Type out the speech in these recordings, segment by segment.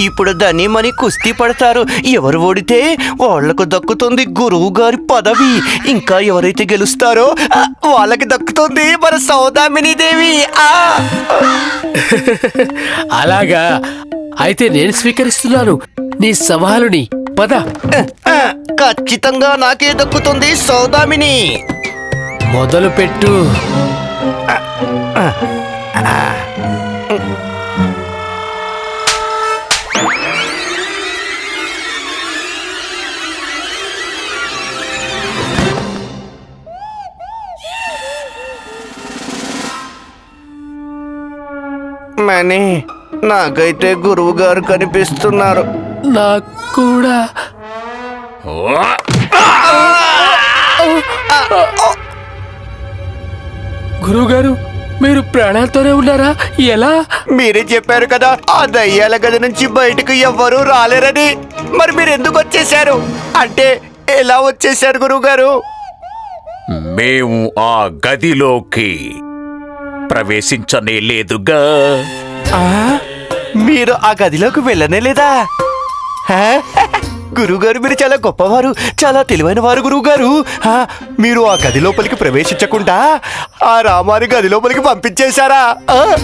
ఇప్పుడు ధనిమని కుస్తీ పడతారు. ఎవరు ఓడితే వాళ్ళకు దక్కుతుంది గురువు గారి పదవి. ఇంకా ఎవరైతే గెలుస్తారో వాళ్ళకి దక్కుతుంది మన సౌదామిని దేవి. అలాగా. అయితే నేను స్వీకరిస్తున్నాను. నీ సవాలుని. పద. ఖచ్చితంగా నాకే దక్కుతుంది సౌదామిని. మొదలు పెట్టు మనీ నాకైతే గురువు గారు కనిపిస్తున్నారు. నాకు కూడా గురువుగారు మీరు ప్రాణాలతోనే ఉన్నారా? ఎలా? మీరే చెప్పారు కదా ఆ దయ్యాల గది నుంచి బయటకు ఎవ్వరూ రాలేరని. మరి మీరు ఎందుకు వచ్చేసారు అంటే ఎలా వచ్చేసారు గురువు గారు మేము ఆ గదిలోకి ప్రవేశించనే లేదుగా. మీరు ఆ గదిలోకి వెళ్ళనే లేదా? హా? గురువుగారు మీరు చాలా గొప్పవారు చాలా తెలివైన వారు గురువుగారు. మీరు ఆ గది లోపలికి ప్రవేశించకుండా ఆ రామాని గది లోపలికి పంపించేశారా? ఆ?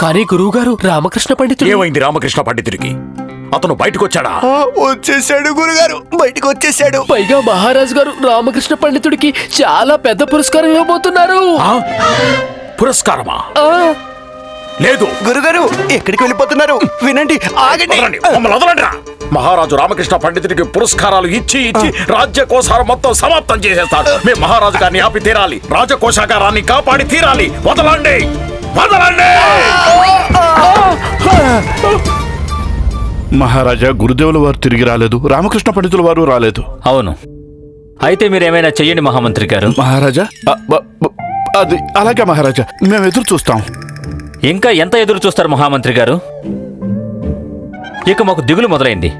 కానీ గురువుగారు రామకృష్ణ పండితుడు ఏమైంది రామకృష్ణ పండితుడికి? అతను బయటకు వచ్చాడా ఆ, వచ్చేసాడు గురుగారు బయటికి వచ్చేసాడు పైగా మహారాజు గారు రామకృష్ణ పండితుడికి చాలా పెద్ద పురస్కారం ఇవ్వబోతున్నారు. ఆ? పురస్కారమా? ఆ, లేదు. గురుగారు ఎక్కడికి వెళ్ళిపోతున్నారు? వినండి ఆగండి. వదలండి, మమ్మల్ని వదలండిరా. మహారాజు రామకృష్ణ పండితుడికి పురస్కారాలు ఇచ్చి ఇచ్చి రాజ్యకోశారం మొత్తం సమాప్తం చేసేస్తాడు. మేము మహారాజు గారిని ఆపి తీరాలి. రాజకోశాగారాన్ని కాపాడి తీరాలి. వదలండి! వదలండి! మహారాజా గురుదేవుల వారు తిరిగి రాలేదు. రామకృష్ణ పండితుల వారు రాలేదు. అవును. అయితే మీరేమైనా చెయ్యండి మహామంత్రి గారు. మహారాజా అ, బ- బ- అది అలాగే మహారాజా మేము ఎదురు చూస్తాం. ఇంకా ఎంత ఎదురు చూస్తారు మహామంత్రి గారు? ఇక మాకు దిగులు మొదలైంది.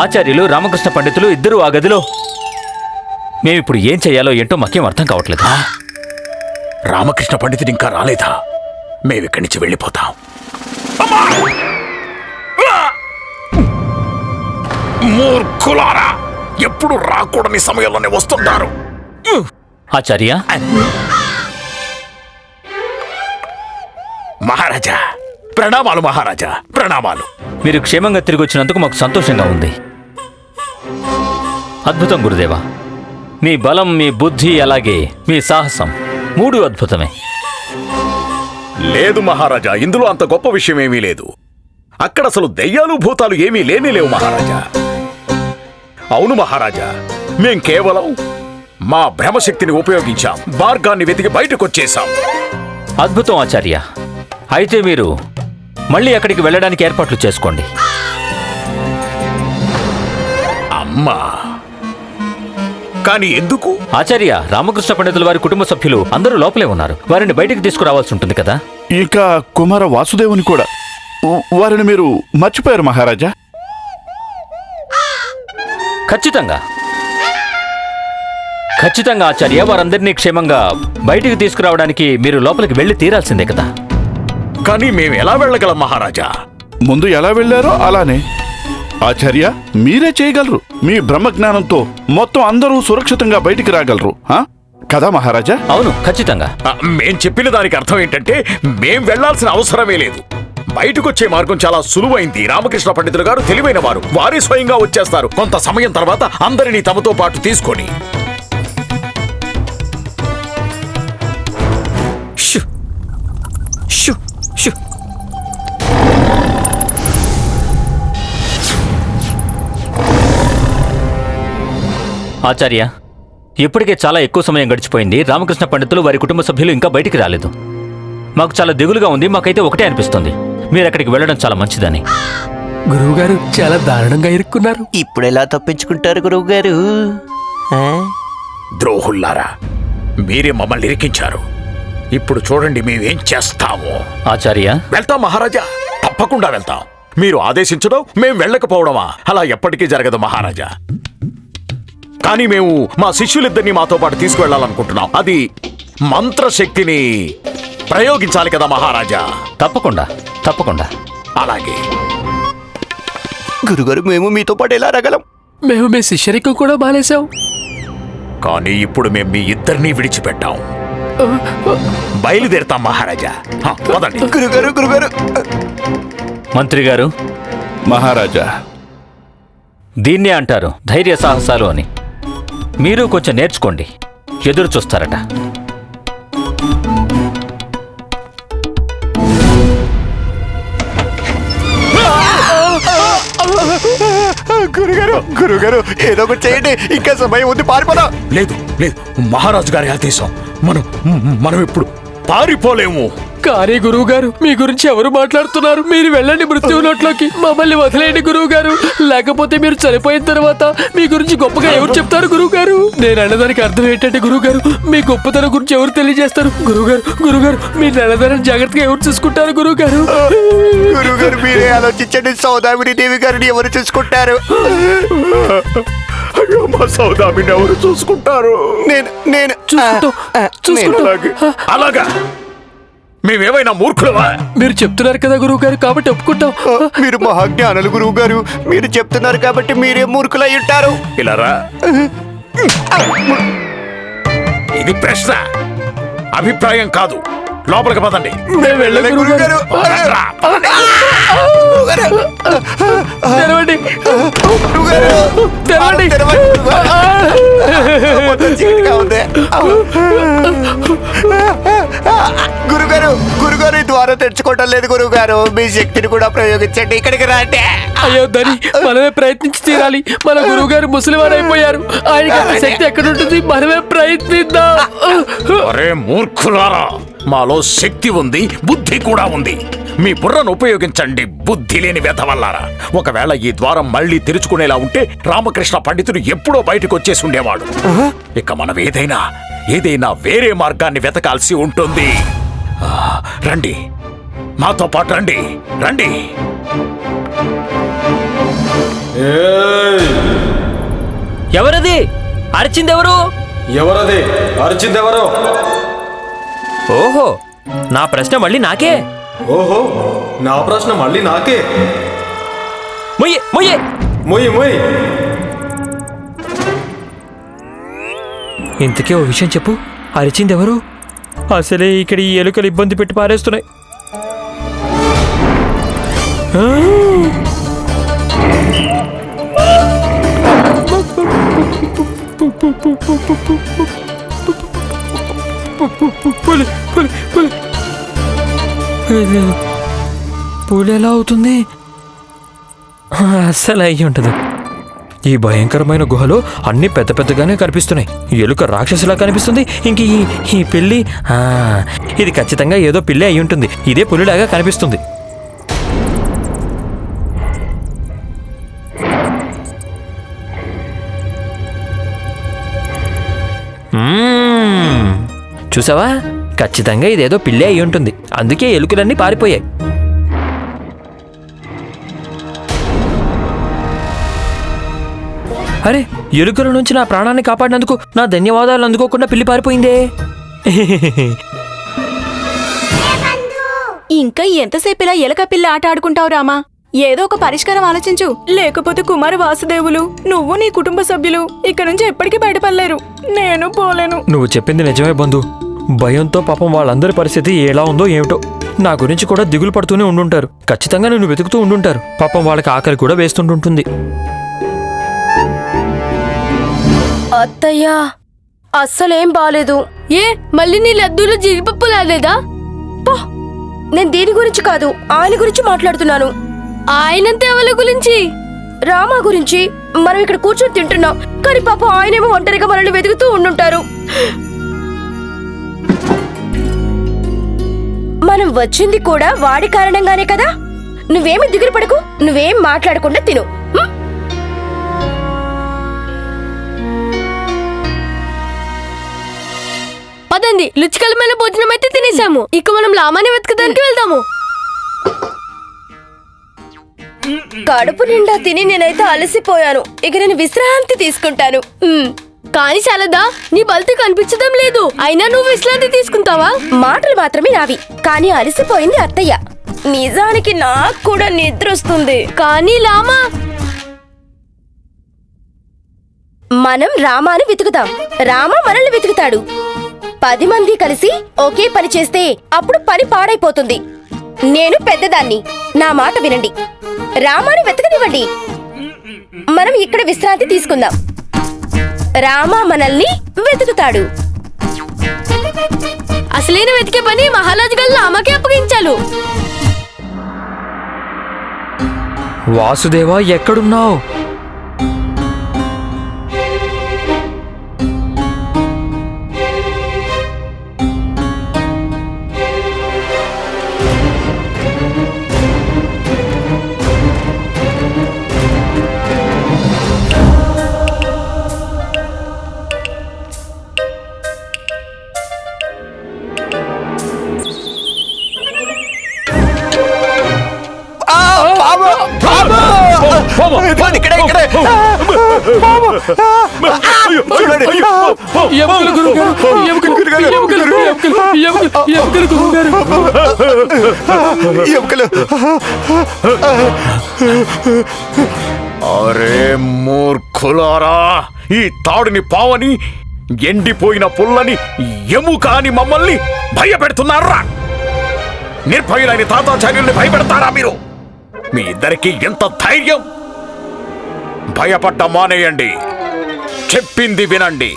ఆచార్యులు రామకృష్ణ పండితులు ఇద్దరు ఆ గదిలో. మేమిప్పుడు ఏం చెయ్యాలో ఏంటో మాకేం అర్థం కావట్లేదు. రామకృష్ణ పండితుడు ఇంకా రాలేదా? మేము ఇక్కడి నుంచి వెళ్ళిపోతాం! మూర్ఖులారా! ఎప్పుడు రాకూడని సమయంలోనే వస్తుంటారు. ఆచార్య? మహారాజా. ప్రణామాలు మహారాజా. ప్రణామాలు. మీరు క్షేమంగా తిరిగి వచ్చినందుకు మాకు సంతోషంగా ఉంది. అద్భుతం గురుదేవా. మీ బలం మీ బుద్ధి అలాగే మీ సాహసం మూడు అద్భుతమే. లేదు మహారాజా ఇందులో అంత గొప్ప విషయం ఏమీ లేదు. అక్కడ అసలు దెయ్యాలు భూతాలు ఏమీ లేనే లేవు మహారాజా. అవును మహారాజా మేం కేవలం మా భ్రమశక్తిని ఉపయోగించాం మార్గాన్ని వెతికి బయటకొచ్చేశాం. అద్భుతం ఆచార్య. అయితే మీరు మళ్ళీ అక్కడికి వెళ్ళడానికి ఏర్పాట్లు చేసుకోండి. అమ్మా. కానీ ఎందుకు? ఆచార్య రామకృష్ణ పండితుల వారి కుటుంబ సభ్యులు అందరూ లోపలే ఉన్నారు. వారిని బయటికి తీసుకురావాల్సి ఉంటుంది కదా? ఇంకా కుమార వాసుదేవుని కూడా. వారిని మీరు మర్చిపోయారు మహారాజా? ఖచ్చితంగా. ఖచ్చితంగా ఆచార్య. వారందరినీ క్షేమంగా బయటికి తీసుకురావడానికి మీరు లోపలికి వెళ్ళి తీరాల్సిందే కదా? కానీ మేము ఎలా వెళ్ళగలం మహారాజా? ముందు ఎలా వెళ్ళారో అలానే. ఆచార్య మీరే చేయగలరు. మీ బ్రహ్మజ్ఞానంతో మొత్తం అందరూ సురక్షితంగా బయటికి రాగలరు? కదా మహారాజా? అవును ఖచ్చితంగా. మేం చెప్పిన దానికి అర్థం ఏంటంటే మేం వెళ్ళాల్సిన అవసరమే లేదు. బయటకొచ్చే మార్గం చాలా సులువైంది. రామకృష్ణ పండితులు గారు తెలివైన వారు. వారే స్వయంగా వచ్చేస్తారు. కొంత సమయం తర్వాత అందరినీ తమతో పాటు తీసుకొని. ఆచార్య ఇప్పటికే చాలా ఎక్కువ సమయం గడిచిపోయింది. రామకృష్ణ పండితులు వారి కుటుంబ సభ్యులు ఇంకా బయటికి రాలేదు. మాకు చాలా దిగులుగా ఉంది మాకైతే ఒకటే అనిపిస్తుంది. మీరు అక్కడికి వెళ్ళడం చాలా మంచిదని. గురువుగారు చాలా దారుణంగా ఇరుక్కున్నారు. ఇప్పుడు ఎలా తప్పించుకుంటారు గురువు గారు ద్రోహుల్లారా మీరే మమ్మల్ని ఇరికించారు. ఇప్పుడు చూడండి మేమేం చేస్తాము. ఆచార్య. వెళ్తాం మహారాజా తప్పకుండా వెళ్తాం. మీరు ఆదేశించడం మేం వెళ్ళకపోవడమా? అలా ఎప్పటికీ జరగదు మహారాజా. కానీ మేము మా శిష్యులిద్దరిని మాతో పాటు తీసుకువెళ్ళాలనుకుంటున్నాం. అది మంత్రశక్తిని ప్రయోగించాలి కదా మహారాజా. తప్పకుండా తప్పకుండా. అలాగే. గురుగారు మేము మీతో పాటు ఎలా రాగలం? మేము మీ శిష్యరికం కూడా మానేశాం. కానీ ఇప్పుడు మేము మీ ఇద్దరినీ విడిచిపెట్టాం. బయలుదేరుతాం మహారాజా. హ, పదండి. గురుగారు గురుగారు. మంత్రి గారు. మహారాజా. దీన్నే అంటారు ధైర్య సాహసాలు అని. మీరు కొంచెం నేర్చుకోండి. ఎదురు చూస్తారట. గురుగారు గురుగారు ఏదో ఒకటి చేయండి. ఇంకా సమయం ఉంది పారిపోదాం లేదు లేదు. మహారాజు గారి ఆదేశం. మనం మనం ఇప్పుడు పారిపోలేము. కానీ గురువు గారు మీ గురించి ఎవరు మాట్లాడుతున్నారు? మీరు వెళ్ళండి మృత్యువులోట్లోకి మమ్మల్ని వదిలేయండి గురువు గారు లేకపోతే మీరు చనిపోయిన తర్వాత మీ గురించి గొప్పగా ఎవరు చెప్తారు గురువు గారు నేను అన్నదానికి అర్థం ఏంటంటే గురువు గారు మీ గొప్పతనం గురించి ఎవరు తెలియజేస్తారు? గురువు గారు గురువు గారు మీ నెలదనం జాగ్రత్తగా ఎవరు చూసుకుంటారు గురువు గారు గురుగారు మీరే ఆలోచించండి. సౌదామిని దేవి గారిని ఎవరు చూసుకుంటారు? అయ్యో మా సౌదామిని ఎవరు చూసుకుంటారు? నేను నేను చూసుకుంటాం. అలాగా. మేమేమైనా మూర్ఖులవా మీరు చెప్తున్నారు కదా గురువు గారు కాబట్టి ఒప్పుకుంటాం. మీరు మహాజ్ఞానులు గురువు గారు మీరు చెప్తున్నారు కాబట్టి మీరే మూర్ఖులై ఉంటారు ఇలా రా. ఇది ప్రశ్న. అభిప్రాయం కాదు. లోపలికి పదండి. మేము గురుగారు తెరవండి. తెరవండి, గురుగారు. ఈ ద్వారం తెరుచుకోవటం లేదు గురుగారు మీ శక్తిని కూడా ప్రయోగించండి. ఇక్కడికి రండి. అయ్యో దని మనమే ప్రయత్నించి తీరాలి. మన గురువు గారు ముసలివారు అయిపోయారు ఆయనకి అంత శక్తి ఎక్కడుంటుంది? మనమే ప్రయత్నిద్దాం. అరే మూర్ఖులారా. మాలో శక్తి ఉంది బుద్ధి కూడా ఉంది. మీ బుర్రను ఉపయోగించండి బుద్ధి లేని వెధవల్లారా ఒకవేళ ఈ ద్వారం మళ్ళీ తెరుచుకునేలా ఉంటే రామకృష్ణ పండితుడు ఎప్పుడో బయటకు వచ్చేసి ఉండేవాడు. ఇక మనం ఏదైనా ఏదైనా వేరే మార్గాన్ని వెతకాల్సి ఉంటుంది. రండి. మాతో పాటు రండి రండి. ఎవరది? అరిచిందెవరు? ఎవరది? అరిచిందెవరో? ఓహో నా ప్రశ్న మళ్ళీ నాకే? ఓహో నా ప్రశ్న మళ్ళీ నాకే? మొయ్యే మొయ్యే! మొయ్యి మొయ్యి! ఇంతకీ ఓ విషయం చెప్పు. అరిచింది ఎవరు అసలే ఇక్కడ ఈ ఎలుకలు ఇబ్బంది పెట్టి పారేస్తున్నాయి. ఆ! పులి పులి పులి. పులి ఎలా అవుతుంది? అస్సలు అయ్యి ఉంటుంది ఈ భయంకరమైన గుహలో అన్ని పెద్ద పెద్దగానే కనిపిస్తున్నాయి. ఎలుక రాక్షసులా కనిపిస్తుంది. ఇంక ఈ ఈ పిల్లి ఇది ఖచ్చితంగా ఏదో పిల్లి అయి ఉంటుంది. ఇదే పులిలాగా కనిపిస్తుంది. చూసావా? ఖచ్చితంగా ఇదేదో పిల్లి అయి ఉంటుంది. అందుకే ఎలుకలన్నీ పారిపోయాయి. అరే ఎలుకల నుంచి నా ప్రాణాన్ని కాపాడినందుకు నా ధన్యవాదాలు అందుకోకుండా పిల్లి పారిపోయిందే. ఇంకా ఎంతసేపు ఇలా ఎలక పిల్ల ఆట ఆడుకుంటావు రామా? ఏదో ఒక పరిష్కారం ఆలోచించు. లేకపోతే కుమార వాసుదేవులు నువ్వు నీ కుటుంబ సభ్యులు ఇక్కడ నుంచి ఎప్పటికీ బయటపడలేరు. నేను పోలేను. నువ్వు చెప్పింది నిజమే బంధు. భయంతో పాపం వాళ్ళందరి పరిస్థితి ఎలా ఉందో ఏమిటో. నా గురించి కూడా దిగులు పడుతూనే ఉండుంటారు. ఖచ్చితంగా నిన్ను వెతుకుతూ ఉండుంటారు. పాపం వాళ్ళకి ఆకలి కూడా వేస్తుంటుంటుంది. అత్తయ్యా అస్సలేం బాలేదు. ఏ మళ్ళీ నీ లడ్డూలో జీడిపప్పు రాలేదా నేను దీని గురించి కాదు ఆయన గురించి మాట్లాడుతున్నాను. ఆయనంతే ఎవరి గురించి? రామా గురించి. మనం ఇక్కడ కూర్చొని తింటున్నాం. కానీ పాపం ఆయనేమో ఒంటరిగా మనల్ని వెతుకుతూ ఉండుంటారు. మనం వచ్చింది కూడా వాడి కారణంగానే కదా? నువ్వేమి దిగులు పడకు నువ్వేం మాట్లాడకుండా తిను. పదండి రుచికరమైన భోజనం అయితే తినేసాము. ఇక మనం లామాని వెతకడానికి వెళ్దాము. కడుపు నిండా తిని నేనైతే అలసిపోయాను. ఇక నేను విశ్రాంతి తీసుకుంటాను. కానీ శారదా నీ బలిత కనిపించడం లేదు. అయినా నువ్వు విశ్రాంతి తీసుకుంటావా? మాటలు మాత్రమే నావి. కానీ అలసిపోయింది అత్తయ్య. నిజానికి నాకు కూడా నిద్ర వస్తుంది. కానీ లామా! మనం రామాను వెతుకుతాం. రామ మనల్ని వెతుకుతాడు. పది మంది కలిసి ఒకే పని చేస్తే అప్పుడు పని పాడైపోతుంది. నేను పెద్దదాన్ని. నా మాట వినండి. రామాను వెతకనివ్వండి. మనం ఇక్కడ విశ్రాంతి తీసుకుందాం. రామ మనల్ని వెతుకుతాడు. అసలైన వెతికే పని మహారాజు గారు రామకి అప్పగించాలు వాసుదేవా ఎక్కడున్నావు? ఎముకలు అరే మూర్ఖులారా ఈ తాడుని పావని ఎండిపోయిన పుల్లని ఎముక అని మమ్మల్ని భయపెడుతున్నారా? నిర్భయులైన తాతాచార్యుల్ని భయపెడతారా మీరు? మీ ఇద్దరికి ఎంత ధైర్యం? భయపడ్డ మానేయండి. చెప్పింది వినండి.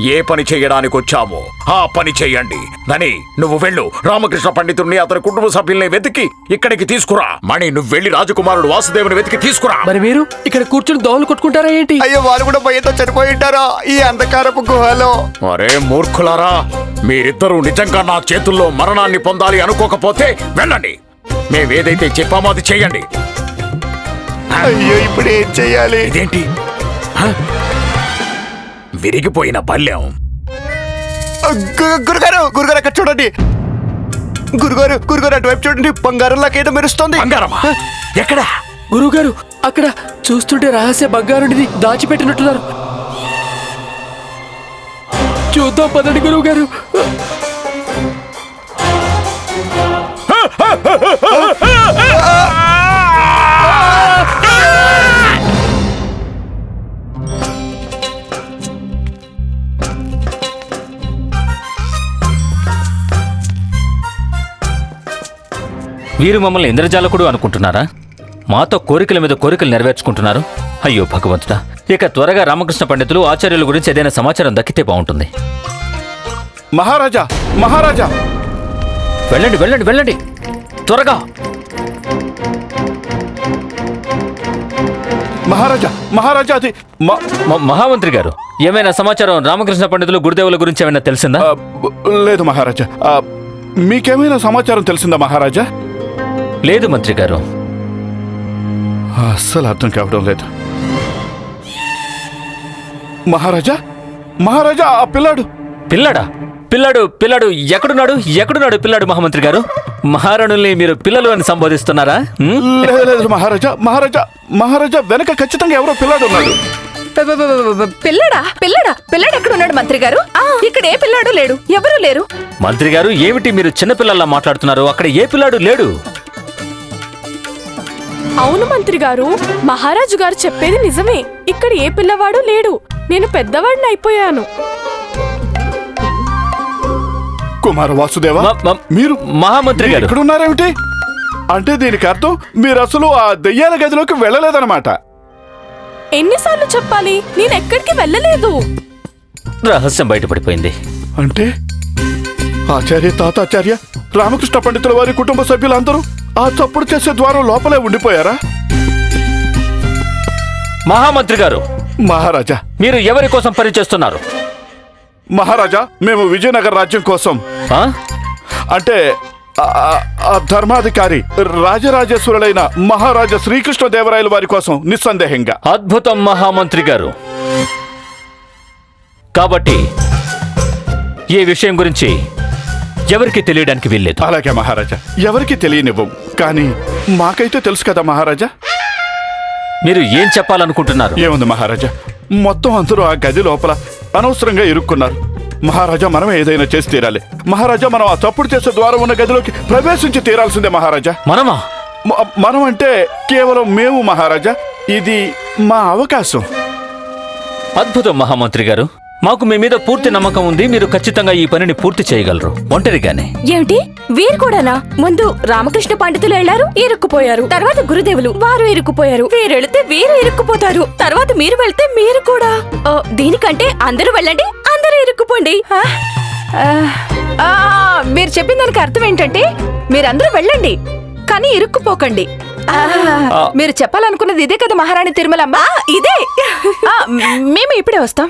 ఏ పని చేయడానికి వచ్చామో ఆ పని చేయండి. నని నువ్వు వెళ్ళు. రామకృష్ణ పండితుడిని అతని కుటుంబ సభ్యుల్ని వెతికి ఇక్కడికి తీసుకురా. మణి నువ్వు వెళ్ళి రాజకుమారుడు వాసుదేవుని వెతికి తీసుకురా. మరి మీరు ఇక్కడ కూర్చొని దోవలు కొట్టుకుంటారా ఏంటి? అయ్యో వాళ్ళు కూడా భయంతో చనిపోయి ఉంటారా ఈ అంధకారపు గుహలో. అరే మూర్ఖులారా మీరిద్దరూ నిజంగా నా చేతుల్లో మరణాన్ని పొందాలి అనుకోకపోతే వెళ్ళండి. మేమేదైతే చెప్పామో అది చేయండి. అయ్యో ఇప్పుడు ఏం చెయ్యాలి ఇదేంటి? విరిగిపోయిన పల్లెం గు- గురుగారు గురుగారు అక్కడ చూడండి. గురుగారు గురుగారు అటువైపు చూడండి. బంగారం లాకేదో మెరుస్తుంది. బంగారమా? ఎక్కడా? గురువుగారు అక్కడ చూస్తుంటే రహస్య బంగారుడిని దాచిపెట్టినట్టున్నారు. చూద్దాం పదండి గురువు వీరు మమ్మల్ని ఇంద్రజాలకుడు అనుకుంటున్నారా? మాతో కోరికల మీద కోరికలు నెరవేర్చుకుంటున్నారు. అయ్యో భగవంతుడా. ఇక త్వరగా రామకృష్ణ పండితులు ఆచార్యుల గురించి ఏదైనా సమాచారం దక్కితే బాగుంటుంది. మహారాజా మహారాజా! వెళ్ళండి వెళ్ళండి వెళ్ళండి. త్వరగా. మహారాజా మహారాజా అది మ- మ- మహామంత్రి గారు ఏమైనా సమాచారం రామకృష్ణ పండితులు గురుదేవుల గురించి ఏమైనా తెలిసిందా? ఆ, బ- లేదు మహారాజా. ఆ, మీకేమైనా సమాచారం తెలిసిందా మహారాజా? లేదు మంత్రి గారు. అస్సలు అర్థం కావడం లేదు. మహారాజా మహారాజా ఆ పిల్లాడు. పిల్లడా? పిల్లాడు పిల్లాడు ఎక్కడున్నాడు? ఎక్కడున్నాడు పిల్లాడు మహామంత్రి గారు? మహారాణుల్ని మీరు పిల్లలు అని సంబోధిస్తున్నారా? లేదు లేదు మహారాజా మహారాజా మహారాజా వెనక ఖచ్చితంగా ఎవరో పిల్లాడు ఉన్నాడు. పిల్లడా పిల్లడా పిల్లడు ఎక్కడ ఉన్నాడు మంత్రి గారు? ఇక్కడ ఏ పిల్లాడు లేడు? ఎవరు లేరు. మంత్రి గారు ఏమిటి మీరు చిన్నపిల్లల్లా మాట్లాడుతున్నారు? అక్కడ ఏ పిల్లాడు లేడు? అవును మంత్రి గారు మహారాజు గారు చెప్పేది నిజమే. ఇక్కడ ఏ పిల్లవాడు లేడు. నేను పెద్దవాడిని అయిపోయాను. కుమార వాసుదేవ మీరు మహామంత్రి గారు. ఇక్కడ ఉన్నారేమిటి అంటే దీనికి అర్థం మీరు అసలు ఆ దెయ్యాల గదిలోకి వెళ్ళలేదన్నమాట. ఎన్నిసార్లు చెప్పాలి? నేను ఎక్కడికి వెళ్ళలేదు. రహస్యం బయటపడిపోయింది. అంటే? ఆచార్య తాతాచార్య రామకృష్ణ పండితుల వారి కుటుంబ సభ్యులందరూ ఆ చప్పుడు చేసే ద్వారం లోపలే ఉండిపోయారా? మహామంత్రి గారు మహారాజా. మీరు ఎవరి కోసం పనిచేస్తున్నారు మహారాజా మేము విజయనగర రాజ్యం కోసం. ఆ? అంటే ఆ- ఆ- ఆ ధర్మాధికారి రాజరాజేశ్వరులైన మహారాజా శ్రీకృష్ణదేవరాయల వారి కోసం నిస్సందేహంగా. అద్భుతం మహామంత్రి గారు. కాబట్టి ఈ విషయం గురించి ఎవరికి తెలియడానికి వీల్లేదు. అలాగే మహారాజా ఎవరికి తెలియనివ్వం కానీ మాకైతే తెలుసు కదా మహారాజా. మీరు ఏం చెప్పాలనుకుంటున్నారు? ఏముంది మహారాజా? మొత్తం అందరూ ఆ గది లోపల అనవసరంగా ఇరుక్కున్నారు. మహారాజా మనం ఏదైనా చేసి తీరాలి. మహారాజా మనం ఆ తప్పుడు చేసే ద్వారం ఉన్న గదిలోకి ప్రవేశించి తీరాల్సిందే మహారాజా. మనమా? మనం అంటే కేవలం మేము మహారాజా. ఇది మా అవకాశం. అద్భుతం మహామంత్రి గారు. మాకు మీ మీద పూర్తి నమ్మకం ఉంది మీరు ఖచ్చితంగా ఈ పనిని పూర్తి చేయగలరు. ఒంటరిగానే. ఏమిటి? వీరు కూడానా? ముందు రామకృష్ణ పండితులు వెళ్ళారు ఇరుక్కుపోయారు. తర్వాత గురుదేవులు వారు ఇరుక్కుపోయారు. వీరు వెళితే వీరు ఇరుక్కుపోతారు. తర్వాత మీరు వెళ్తే మీరు కూడా. ఓ, దీనికంటే అందరూ వెళ్ళండి అందరూ ఇరుక్కుపోండి. మీరు చెప్పిన దానికి అర్థం ఏంటంటే మీరందరూ వెళ్ళండి కానీ ఇరుక్కుపోకండి. మీరు చెప్పాలనుకున్నది ఇదే కదా మహారాణి తిరుమలమ్మ? ఇదే. మేము ఇప్పుడే వస్తాం.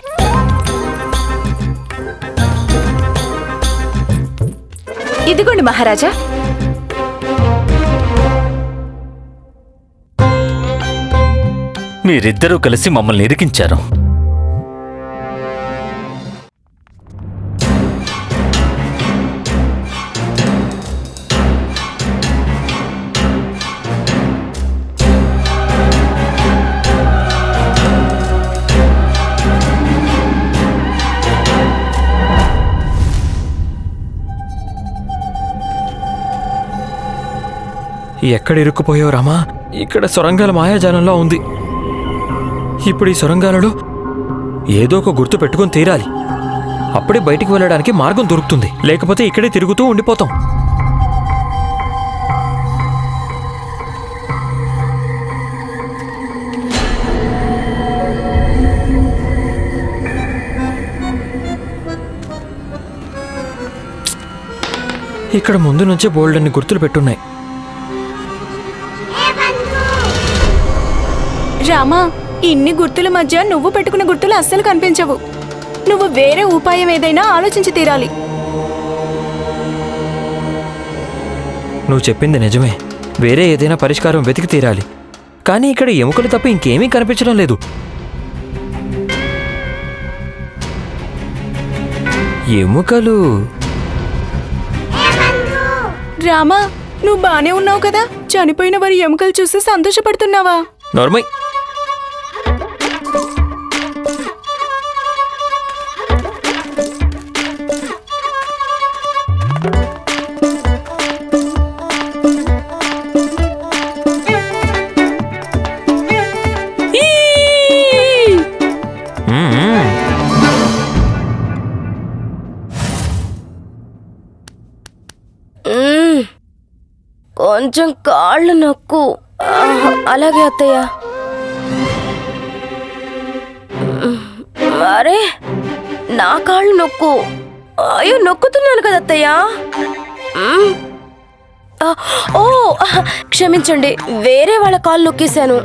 ఇదిగోండి మహారాజా. మీరిద్దరూ కలిసి మమ్మల్ని ఇరికించారు. ఎక్కడ ఇరుక్కుపోయావు రామా? ఇక్కడ సొరంగాల మాయాజాలంలో ఉంది. ఇప్పుడు ఈ సొరంగాలలో ఏదో ఒక గుర్తు పెట్టుకొని తీరాలి. అప్పుడే బయటికి వెళ్ళడానికి మార్గం దొరుకుతుంది. లేకపోతే ఇక్కడే తిరుగుతూ ఉండిపోతాం. ఇక్కడ ముందు నుంచే బోల్డ్ అన్ని గుర్తులు పెట్టున్నాయి. రామా ఇన్ని గుర్తుల మధ్య నువ్వు పెట్టుకున్న గుర్తులు అస్సలు కనిపించవు. నువ్వు వేరే ఉపాయం ఏదైనా ఆలోచించి తీరాలి. నువ్వు చెప్పింది నిజమే. వేరే ఏదైనా పరిష్కారం వెతికి తీరాలి. కానీ ఇక్కడ ఎముకలు తప్ప ఇంకేమీ కనిపించడం లేదు. ఎముకలు? రామా నువ్వు బానే ఉన్నావు కదా? చనిపోయిన వారి ఎముకలు చూసి సంతోషపడుతున్నావా? నార్మల్ కొంచెం కాళ్ళు నొక్కు. అలాగే అత్తయ్య. అరే మరే నా కాళ్ళు నొక్కు. అయ్యో నొక్కుతున్నాను కదా అత్తయ్య. ఓ ఆహా, క్షమించండి వేరే వాళ్ళ కాళ్ళు నొక్కేశాను.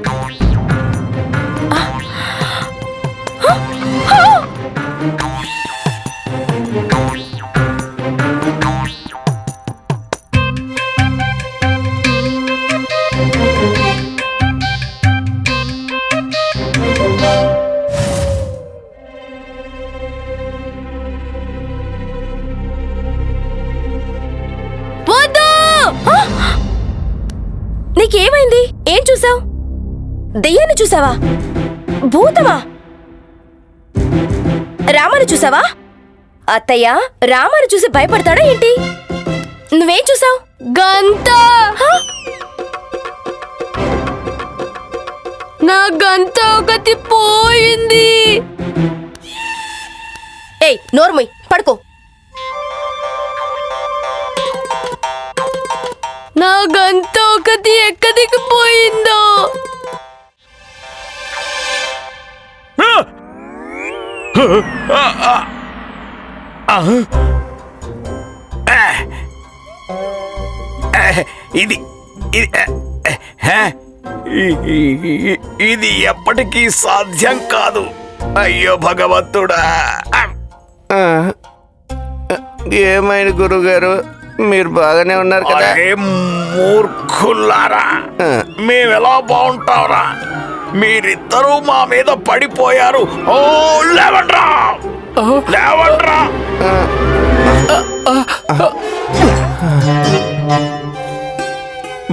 చూసావా? భూతమా? రామని చూసావా? అత్తయ్య రామని చూసి భయపడతాడా ఏంటి? నువ్వేం చూసావు? గంత! నా గంత ఒకటి పోయింది. ఏయ్ నోర్మయ్ పడుకో. నా గంత ఒకటి ఎక్కడికి పోయిందో? ఇది ఇది ఎప్పటికీ సాధ్యం కాదు. అయ్యో భగవంతుడా. ఏమైంది గురుగారు? మీరు బాగానే ఉన్నారు కదా? అరే మూర్ఖుల్లారా ఆ. మేమెలా బాగుంటావురా? మీరిద్దరూ మా మీద పడిపోయారు. ఓ లేవండ్రా! లేవండ్రా!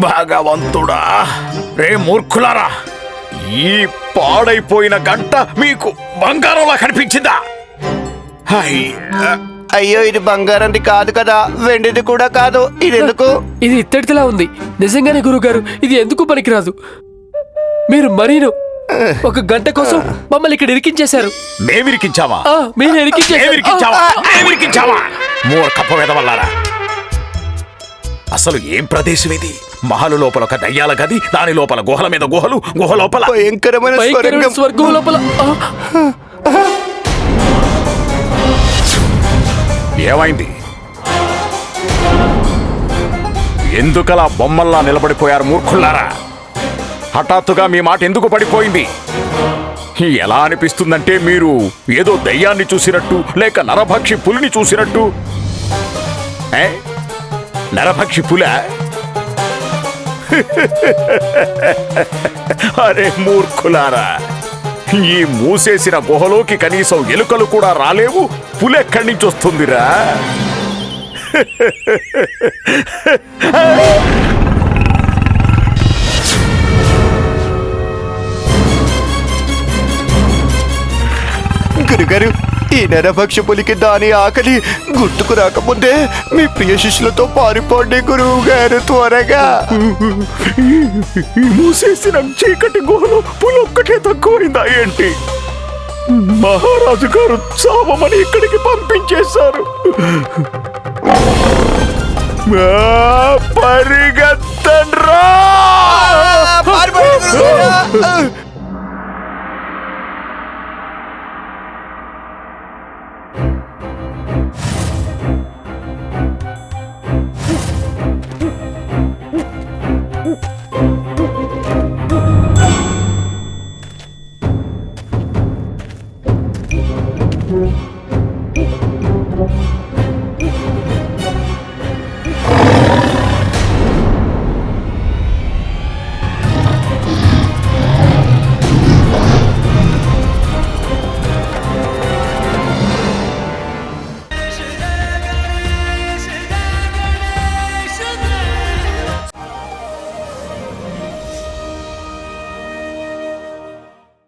భగవంతుడా రే మూర్ఖులారా ఈ పాడైపోయిన గంట మీకు బంగారంలా కనిపించిందా? అయ్యా అయ్యో ఇది బంగారంది కాదు కదా వెండిది కూడా కాదు ఇది ఎందుకు ఇది ఇత్తడిలా ఉంది. నిజంగానే గురుగారు ఇది ఎందుకు పనికిరాదు? మీరు మరీను. ఒక గంట కోసం మమ్మల్ని ఇక్కడ ఇరికించేశారు. మేమిరికించావా ఆ, మీరు మేమిరికించావా మూర్ఖప్ప వెదవల్లారా. అసలు ఏం ప్రదేశం ఇది? మహలు లోపల ఒక దయ్యాల గది దాని లోపల గుహల మీద గుహలు గుహ లోపల. భయంకరమైన స్వర్గం. లోపల. ఏమైంది? ఎందుకలా బొమ్మల్లా నిలబడిపోయారు మూర్ఖుల్లారా? హఠాత్తుగా మీ మాట ఎందుకు పడిపోయింది? ఎలా అనిపిస్తుందంటే మీరు ఏదో దయ్యాన్ని చూసినట్టు లేక నరభక్షి పులిని చూసినట్టు? నరభక్షి పుల? అరే మూర్ఖులారా ఈ మూసేసిన గుహలోకి కనీసం ఎలుకలు కూడా రాలేవు పులెక్కడి నుంచి వస్తుందిరా? గురుగారు ఈ నరభక్ష పులికి దాని ఆకలి గుర్తుకు రాకముందే మీ ప్రియ శిష్యులతో పారిపోండి గురువు గారు త్వరగా. మూసేసిన చీకటి గుహలో పులొక్కటే తక్కువైందా ఏంటి? మహారాజు గారు చావమని ఇక్కడికి పంపించేశారు. పరిగెత్తండ్రా!